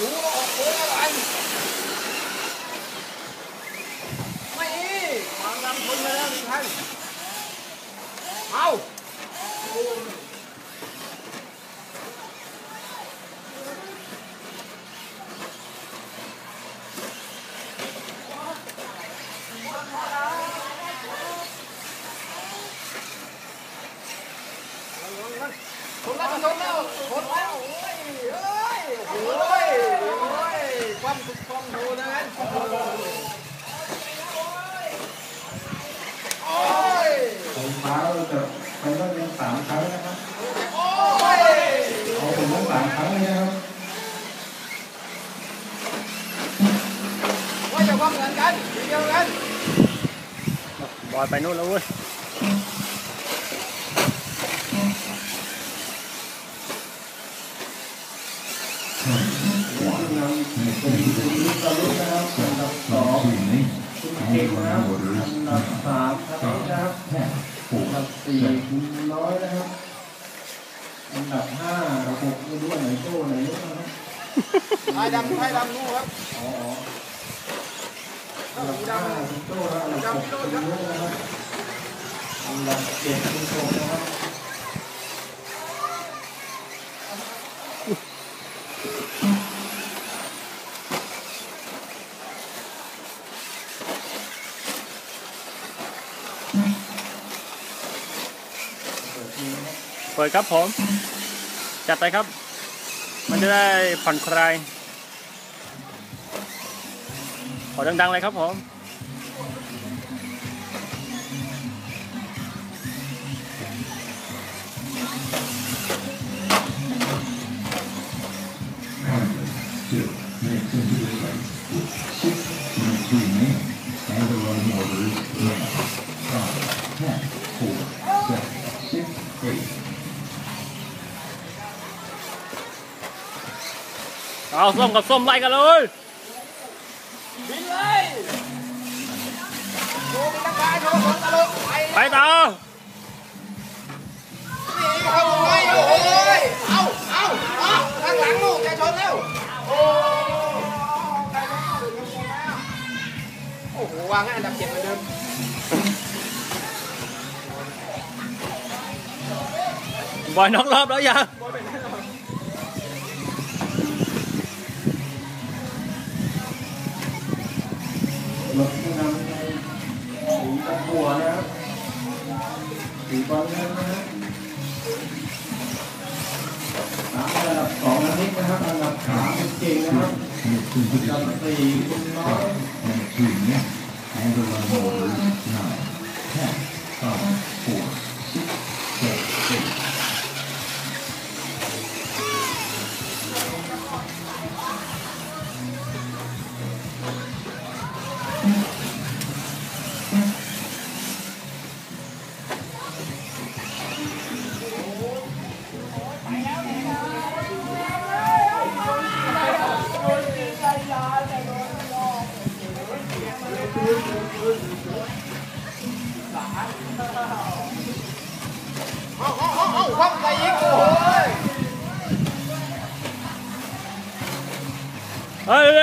ดูออกโค้งอะไรไม่วางลำคนมาแล้วหนึ่งคันเอาชนแล้วชนแล้วชนแล้วโอ้ยเอ้ยโอ้ยโอ้ยความสุขความโหนะงั้นโอ้ย ผมเท้าจะไปรอบยังสามครั้งนะครับโอ้ยเอาผมทั้งสามครั้งเลยนะครับว่าจะความเหมือนกันทีเดียวกันบอยไปนู่นแล้วเว้ยผู้นำ เก่งนะครับอันดับสามครับนะครับอันดับสี่คุณน้อยนะครับอันดับห้ากับหกไม่รู้อันไหนโต้ไหนลุกนะครับไอ้ดำไอ้ดำนู่ครับอ๋ออันดับห้าคุณโต้นะครับอันดับหกคุณลุกนะครับอันดับเจ็ดคุณโต้นะครับ เปิดครับผม จัดไปครับ มันจะได้ผ่อนคลาย ขอดังๆเลยครับผม เอาส้มกับส้มไล่กันเลยบินเลยโชว์มีนักการโชว์คนตลกไปไปต่อนี่เข้าไปโอ้ยเอาเอาเอาข้างหลังลูกจะชนแล้วโอ้โอ้โหวางให้อันดับเจ็ดเหมือนเดิมบอยน็อกรอบแล้วยัง and 2, and 11 1, 9, 10, 5, 4,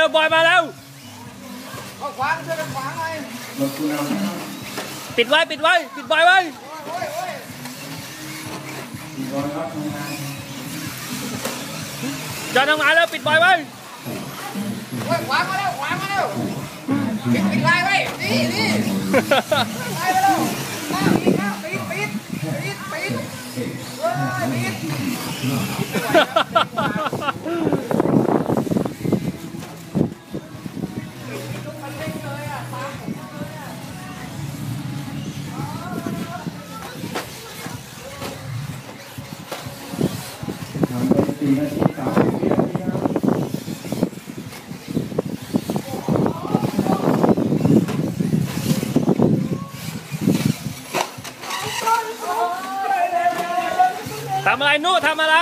วๆบอยมาแล้วเอาขวางช่วยกันขวางไงรถผู้นำนะครับปิดไว้ปิดไว้ปิดบอยไว้โอ้ยโอ้ยสีบอลครับทำงานจอทำงานแล้วปิดบอยไว้โอ้ยขวางมาแล้วขวางมาแล้วปิดปิดลายไว้นี่นี่ลายมาแล้วหน้าปิดหน้าปิดปิดปิดปิดเฮ้ยปิด สี่นาทีสามสิบวินาทีครับทำอะไรนู่นทำอะไร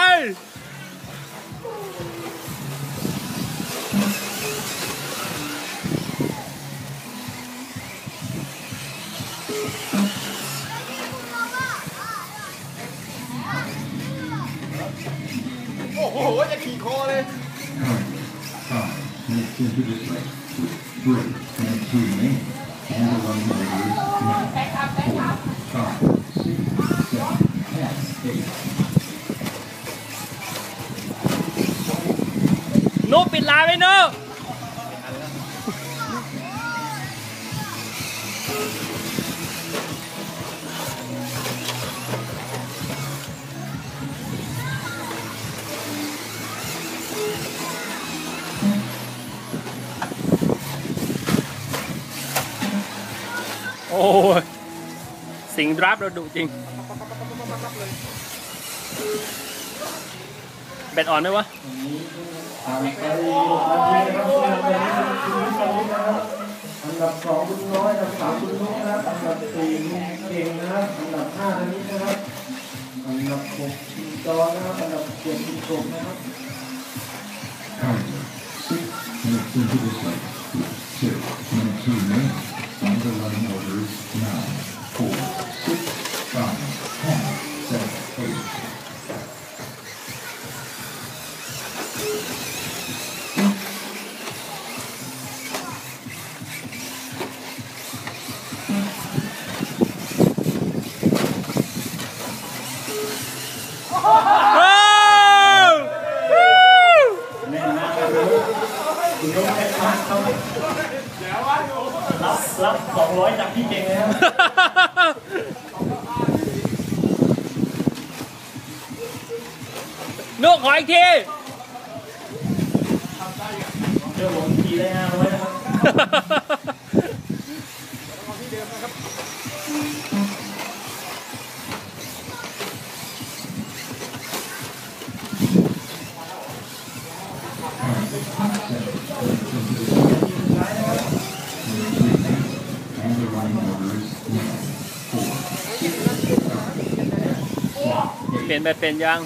โห จะขี่คอเลย นุปิดลาไว้นุ โอ้ยสิงดราฟเราดุจริง เบ็ดอ่อนไหมวะ อันดับสองคุณน้อยอันดับสามคุณนุ๊กนะครับอันดับสี่คุณเก่งนะครับอันดับห้าอันนี้นะครับอันดับหกคุณจอนะครับอันดับเจ็ดคุณกบนะครับ Timer. Six minutes into this race with two minutes remaining. And the Krishna Pooja from him separation. Ha ha ha! นุขออีกทีเจ้าหลวงทีได้ห้าร้อยนะครับเปลี่ยนไปเป็นยัง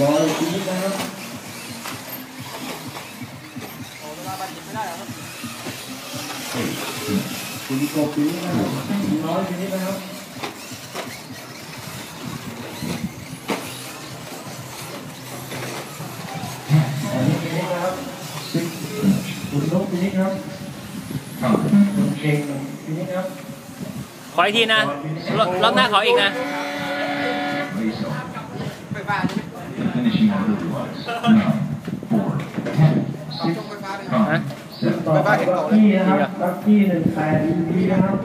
ด้เหรอครับ Eight, คุณกบชีวิตนะครับคุณน้อยชีวิตนะครับอันนี้ชีวิตนะครับ six, คุณนุ๊กชีวิตครับ five, คุณเก่งชีวิตครับขออีกทีนะ รอบรอบหน้าขออีกนะไฟฟ้าใช่ไหม The finishing order was nine, four, ten, ต่อ six, ช่องไฟฟ้าเลย five, seven, ต่อไปลักกี้นะครับลักกี้หนึ่งแปดดีนะครับ